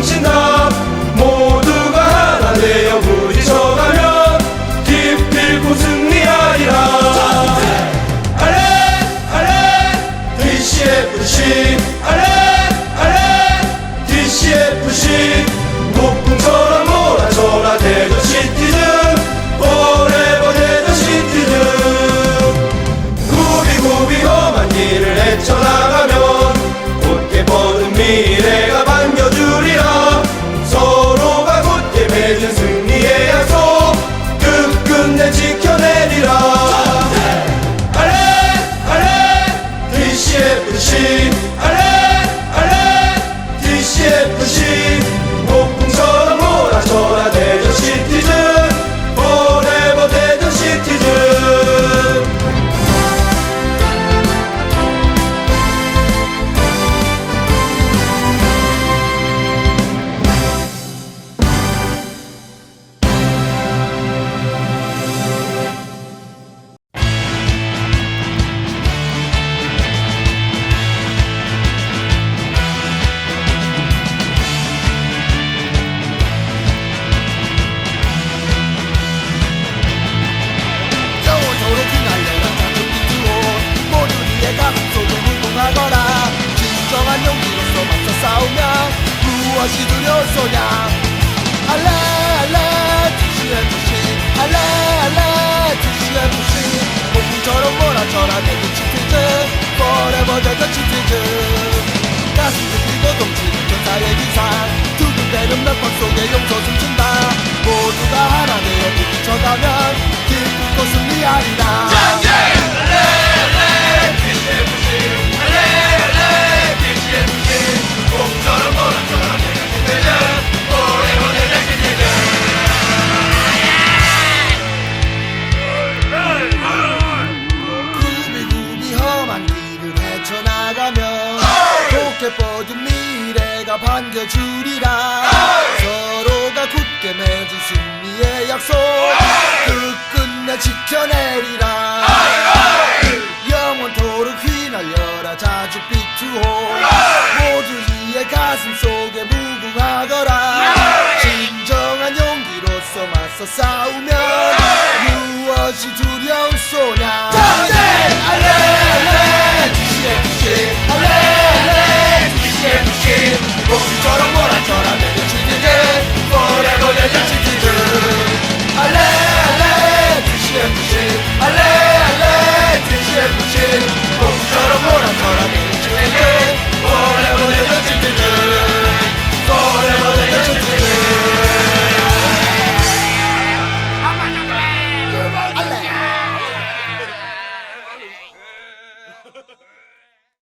당신 나 무엇이 두려웠소냐? 알레 알레 TCMC 알레 알레 TCMC 폭풍처럼 몰아쳐라 내게 치트즈. Forever the 치트즈. 가슴 들리고 동치는 전사의 기상 두근대는 몇번 속에 용서 숨친다. 모두가 하나 되어 부딪혀가면 기쁘고 승리하리라 뻗은 미래가 반겨주리라. 서로가 굳게 맺은 승리의 약속. 끝끝내 지켜내리라. 영원토록 휘날려라 자주 비투호 모두 이의 가슴 속에 무궁하거라. 진정한 용기로서 맞서 싸우면